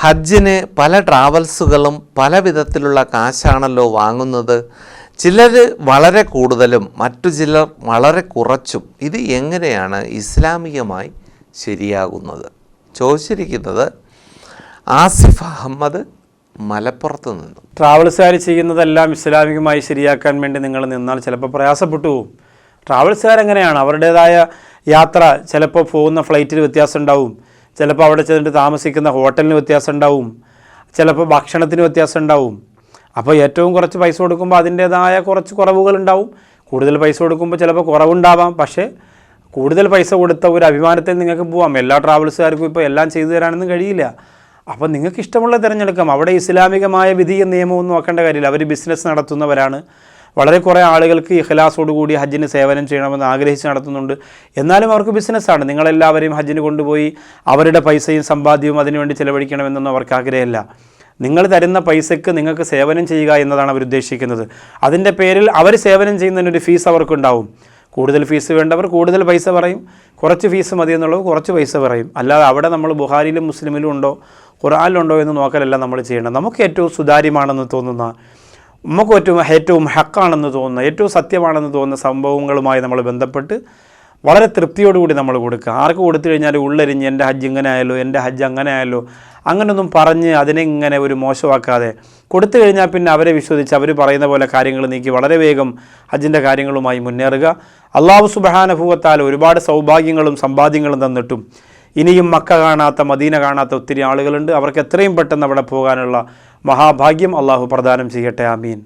ഹജ്ജിന് പല ട്രാവൽസുകളും പല വിധത്തിലുള്ള കാശാണല്ലോ വാങ്ങുന്നത്. ചിലർ വളരെ കൂടുതലും മറ്റു ചിലർ വളരെ കുറച്ചും. ഇത് എങ്ങനെയാണ് ഇസ്ലാമികമായി ശരിയാകുന്നത്? ചോദിച്ചിരിക്കുന്നത് ആസിഫ് അഹമ്മദ് മലപ്പുറത്ത് നിന്നും. ട്രാവൽസുകാർ ചെയ്യുന്നതെല്ലാം ഇസ്ലാമികമായി ശരിയാക്കാൻ വേണ്ടി നിങ്ങൾ നിന്നാൽ ചിലപ്പോൾ പ്രയാസപ്പെട്ടു പോകും. ട്രാവൽസുകാർ എങ്ങനെയാണ് അവരുടേതായ യാത്ര ചിലപ്പോൾ പോകുന്ന ഫ്ലൈറ്റിൽ വ്യത്യാസം ഉണ്ടാവും. ചിലപ്പോൾ അവിടെ ചെന്നിട്ട് താമസിക്കുന്ന ഹോട്ടലിന് വ്യത്യാസം ഉണ്ടാവും. ചിലപ്പോൾ ഭക്ഷണത്തിന് വ്യത്യാസം ഉണ്ടാവും. അപ്പോൾ ഏറ്റവും കുറച്ച് പൈസ കൊടുക്കുമ്പോൾ അതിന്റേതായ കുറച്ച് കുറവുകൾ ഉണ്ടാവും. കൂടുതൽ പൈസ കൊടുക്കുമ്പോൾ ചിലപ്പോൾ കുറവുണ്ടാവാം. പക്ഷേ കൂടുതൽ പൈസ കൊടുത്ത ഒരു അഭിമാനത്തിൽ നിങ്ങൾക്ക് പോവാം. എല്ലാ ട്രാവൽസുകാർക്കും ഇപ്പോൾ എല്ലാം ചെയ്തു തരാനൊന്നും കഴിയില്ല. അപ്പോൾ നിങ്ങൾക്ക് ഇഷ്ടമുള്ള തിരഞ്ഞെടുക്കാം. അവിടെ ഇസ്ലാമികമായ വിധിയും നിയമവും നോക്കേണ്ട കാര്യമില്ല. അവർ ബിസിനസ് നടത്തുന്നവരാണ്. വളരെ കുറേ ആളുകൾക്ക് ഇഖലാസോടുകൂടി ഹജ്ജിന് സേവനം ചെയ്യണമെന്ന് ആഗ്രഹിച്ച് നടത്തുന്നുണ്ട്. എന്നാലും അവർക്ക് ബിസിനസ്സാണ്. നിങ്ങളെല്ലാവരെയും ഹജ്ജിന് കൊണ്ടുപോയി അവരുടെ പൈസയും സമ്പാദ്യവും അതിനുവേണ്ടി ചിലവഴിക്കണമെന്നൊന്നും അവർക്ക് ആഗ്രഹമില്ല. നിങ്ങൾ തരുന്ന പൈസയ്ക്ക് നിങ്ങൾക്ക് സേവനം ചെയ്യുക എന്നതാണ് അവർ ഉദ്ദേശിക്കുന്നത്. അതിന്റെ പേരിൽ അവർ സേവനം ചെയ്യുന്നതിനൊരു ഫീസ് അവർക്കുണ്ടാവും. കൂടുതൽ ഫീസ് വേണ്ടവർ കൂടുതൽ പൈസ പറയും. കുറച്ച് ഫീസ് മതി എന്നുള്ളത് കുറച്ച് പൈസ പറയും. അല്ലാതെ അവിടെ നമ്മൾ ബുഹാരിയിലും മുസ്ലിമിലും ഉണ്ടോ ഖുറാനിലുണ്ടോ എന്ന് നോക്കലല്ല നമ്മൾ ചെയ്യേണ്ടത്. നമുക്ക് ഏറ്റവും സുതാര്യമാണെന്ന് തോന്നുന്ന നമുക്ക് ഏറ്റവും ഏറ്റവും ഹക്കാണെന്ന് തോന്നുന്ന ഏറ്റവും സത്യമാണെന്ന് തോന്നുന്ന സംഭവങ്ങളുമായി നമ്മൾ ബന്ധപ്പെട്ട് വളരെ തൃപ്തിയോടുകൂടി നമ്മൾ കൊടുക്കുക. ആർക്ക് കൊടുത്തു കഴിഞ്ഞാൽ ഉള്ളരിഞ്ഞ് എന്റെ ഹജ്ജ് ഇങ്ങനെ ആയാലോ എന്റെ ഹജ്ജ് അങ്ങനെ ആയാലോ അങ്ങനൊന്നും പറഞ്ഞ് അതിനെ ഇങ്ങനെ ഒരു മോശമാക്കാതെ കൊടുത്തു കഴിഞ്ഞാൽ പിന്നെ അവരെ വിശ്വസിച്ച് അവർ പറയുന്ന പോലെ കാര്യങ്ങൾ നീക്കി വളരെ വേഗം ഹജ്ജിന്റെ കാര്യങ്ങളുമായി മുന്നേറുക. അള്ളാഹു സുബഹാനുഭവത്താൽ ഒരുപാട് സൗഭാഗ്യങ്ങളും സമ്പാദ്യങ്ങളും തന്നിട്ടും ഇനിയും മക്ക കാണാത്ത മദീന കാണാത്ത ഒത്തിരി ആളുകളുണ്ട്. അവർക്ക് എത്രയും പെട്ടെന്ന് അവിടെ പോകാനുള്ള മഹാഭാഗ്യം അള്ളാഹു പ്രദാനം ചെയ്യട്ടെ ആമീൻ.